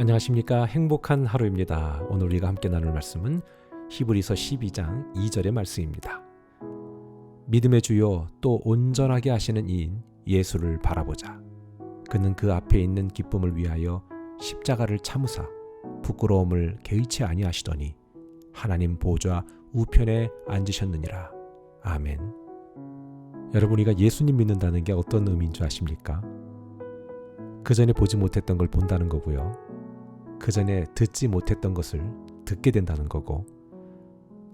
안녕하십니까 행복한 하루입니다. 오늘 우리가 함께 나눌 말씀은 히브리서 12장 2절의 말씀입니다. 믿음의 주요 또 온전하게 하시는 이인 예수를 바라보자. 그는 그 앞에 있는 기쁨을 위하여 십자가를 참으사 부끄러움을 개의치 아니하시더니 하나님 보좌 우편에 앉으셨느니라. 아멘. 여러분 우리가 예수님 믿는다는 게 어떤 의미인 줄 아십니까? 그 전에 보지 못했던 걸 본다는 거고요. 그 전에 듣지 못했던 것을 듣게 된다는 거고,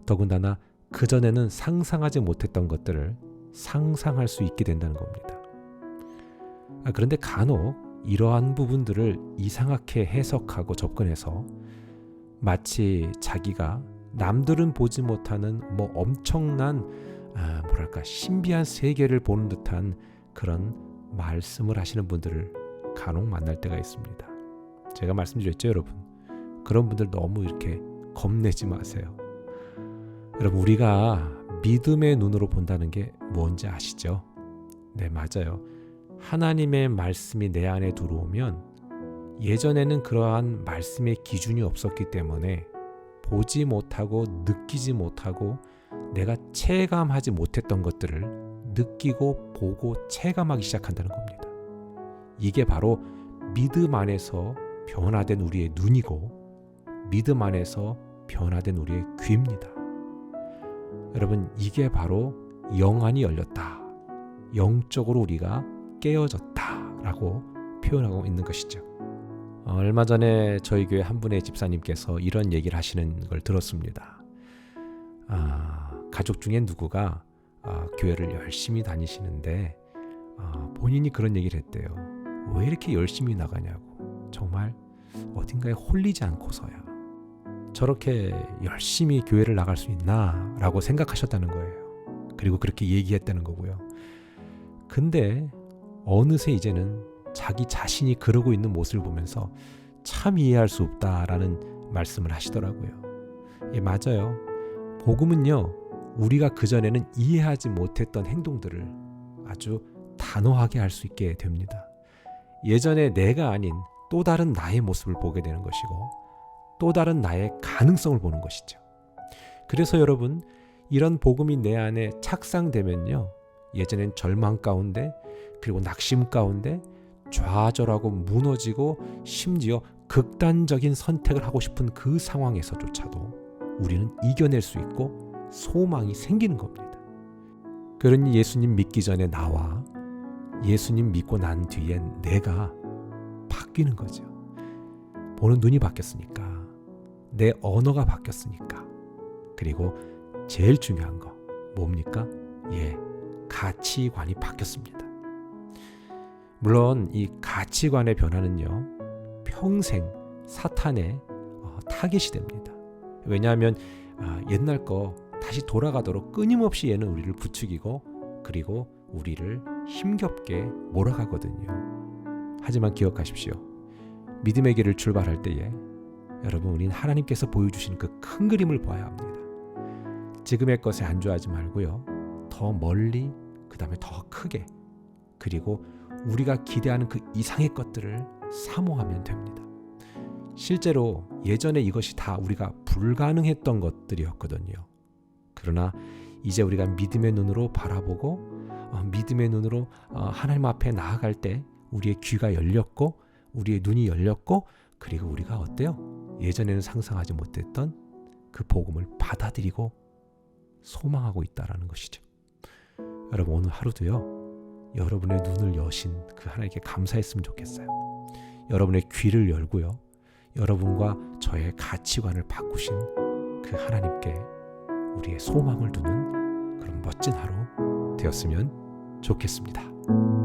더군다나 그 전에는 상상하지 못했던 것들을 상상할 수 있게 된다는 겁니다. 아, 그런데 간혹 이러한 부분들을 이상하게 해석하고 접근해서 마치 자기가 남들은 보지 못하는 뭐 엄청난 아, 뭐랄까 신비한 세계를 보는 듯한 그런 말씀을 하시는 분들을 간혹 만날 때가 있습니다. 제가 말씀드렸죠, 여러분. 그런 분들 너무 이렇게 겁내지 마세요. 여러분, 우리가 믿음의 눈으로 본다는 게 뭔지 아시죠? 네, 맞아요. 하나님의 말씀이 내 안에 들어오면 예전에는 그러한 말씀의 기준이 없었기 때문에 보지 못하고 느끼지 못하고 내가 체감하지 못했던 것들을 느끼고 보고 체감하기 시작한다는 겁니다. 이게 바로 믿음 안에서 변화된 우리의 눈이고 믿음 안에서 변화된 우리의 귀입니다. 여러분 이게 바로 영안이 열렸다. 영적으로 우리가 깨어졌다 라고 표현하고 있는 것이죠. 어, 얼마 전에 저희 교회 한 분의 집사님께서 이런 얘기를 하시는 걸 들었습니다. 아, 가족 중에 누구가 아, 교회를 열심히 다니시는데 아, 본인이 그런 얘기를 했대요. 왜 이렇게 열심히 나가냐고. 정말 어딘가에 홀리지 않고서야 저렇게 열심히 교회를 나갈 수 있나? 라고 생각하셨다는 거예요. 그리고 그렇게 얘기했다는 거고요. 근데 어느새 이제는 자기 자신이 그러고 있는 모습을 보면서 참 이해할 수 없다라는 말씀을 하시더라고요. 예, 맞아요. 복음은요, 우리가 그전에는 이해하지 못했던 행동들을 아주 단호하게 할 수 있게 됩니다. 예전에 내가 아닌 또 다른 나의 모습을 보게 되는 것이고 또 다른 나의 가능성을 보는 것이죠. 그래서 여러분 이런 복음이 내 안에 착상되면요. 예전엔 절망 가운데 그리고 낙심 가운데 좌절하고 무너지고 심지어 극단적인 선택을 하고 싶은 그 상황에서조차도 우리는 이겨낼 수 있고 소망이 생기는 겁니다. 그러니 예수님 믿기 전에 나와 예수님 믿고 난 뒤엔 내가 바뀌는 거죠. 보는 눈이 바뀌었으니까. 내 언어가 바뀌었으니까. 그리고 제일 중요한 거 뭡니까? 예, 가치관이 바뀌었습니다. 물론 이 가치관의 변화는요, 평생 사탄의 어, 타겟이 됩니다. 왜냐하면 아, 옛날 거 다시 돌아가도록 끊임없이 얘는 우리를 부추기고 그리고 우리를 힘겹게 몰아가거든요. 하지만 기억하십시오. 믿음의 길을 출발할 때에 여러분 우리는 하나님께서 보여주신 그 큰 그림을 봐야 합니다. 지금의 것에 안주하지 말고요. 더 멀리 그 다음에 더 크게 그리고 우리가 기대하는 그 이상의 것들을 사모하면 됩니다. 실제로 예전에 이것이 다 우리가 불가능했던 것들이었거든요. 그러나 이제 우리가 믿음의 눈으로 바라보고 어, 믿음의 눈으로 어, 하나님 앞에 나아갈 때 우리의 귀가 열렸고 우리의 눈이 열렸고 그리고 우리가 어때요? 예전에는 상상하지 못했던 그 복음을 받아들이고 소망하고 있다라는 것이죠. 여러분 오늘 하루도요. 여러분의 눈을 여신 그 하나님께 감사했으면 좋겠어요. 여러분의 귀를 열고요. 여러분과 저의 가치관을 바꾸신 그 하나님께 우리의 소망을 두는 그런 멋진 하루 되었으면 좋겠습니다.